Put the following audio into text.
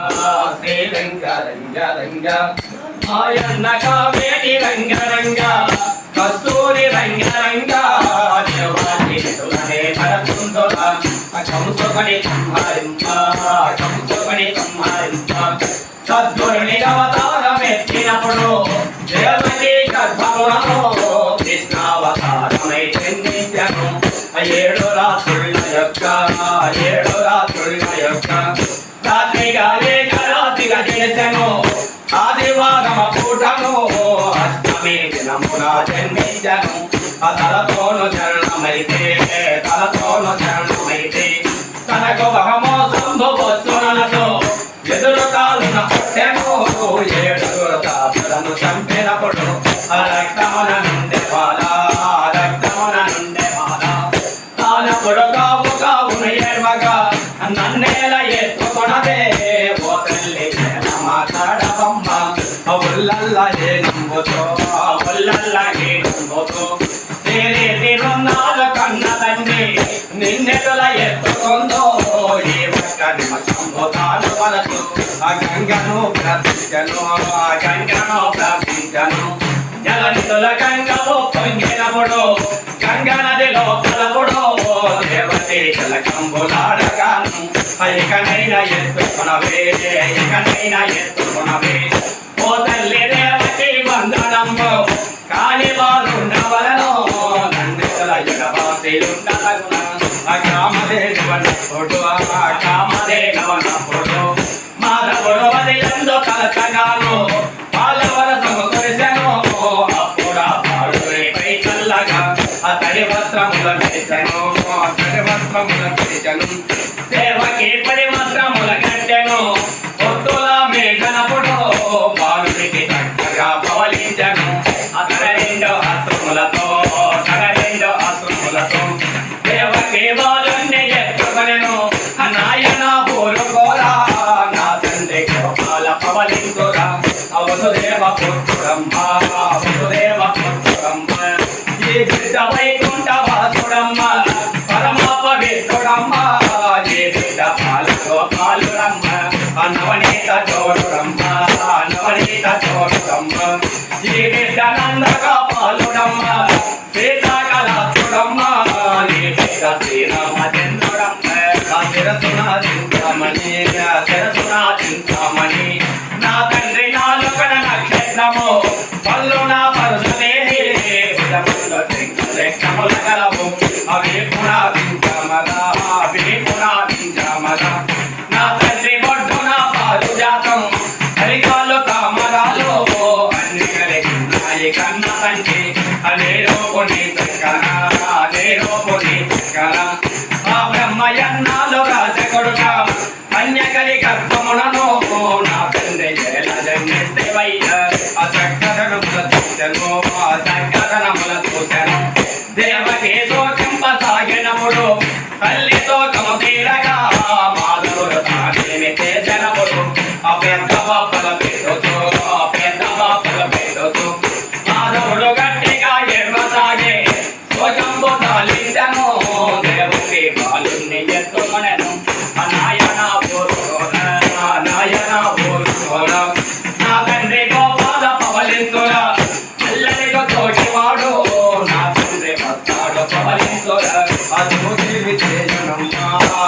శ్రీ రంగ రంగ రంగ ఆయన్న కావేటి రంగ రంగ కస్తూరి రంగ రంగ దేవాది పరతుందొల కంసుకని సంహరింప సంహరింప సద్గురుని అవతారమెత్తినప్పుడు చేసెను. ఆదివారమ పూటను అష్టమి దినమున జన్మించను. తలతోను చరణమైతే తలతోను చరణమైతే. తనకు వహమో సంభవత్తునలతో ఎదురు కాలున పుట్టెను ఏడుగురు తాతలను చంపినప్పుడు అలా ఉల్లల్లా ఏ నమ్ముతో ఉల్లల్లా ఏ నమ్ముతో ఎత్తుకుందో ఏ ఆ గంగను ప్రార్థించను ఆ గంగను ప్రార్థించను గంగలో పొంగినప్పుడు నదిలో ఇకనైనా ఎత్తుకునవే ఇకనైనా ఎత్తుకునవే ఓ తల్లి అతడి వస్త్రముల చేసెను అతడి వస్త్రముల చేసెను వసుదేవ పుత్రుడమ్మ వసుదేవ పుత్రుడమ్మ ఈ బిడ్డ వైకుంఠ వాసుడమ్మ పరమ పవిత్రుడమ్మ ఈ బిడ్డ పాలుతో పాలుడమ్మ నవనీత చోరుడమ్మ నవనీత చోరుడమ్మ కన్న సంచి అదే రోగుని చక్కన అదే రోగుని చక్కన ఆ బ్రహ్మయన్నాలు రాజకొడుక కన్యకలి గర్భమునను నా తండ్రి జల జన్మిస్తేవయ్య ఆ చక్కదనముల చూసెను ఆ చక్కదనముల చూసెను దేవకేతో చెంప సాగినప్పుడు తల్లితో శోకము తీరగా మాధవుడు తానేమి చేసెనప్పుడు ఆ పెద్ద आत्मदिल विजय जन्मा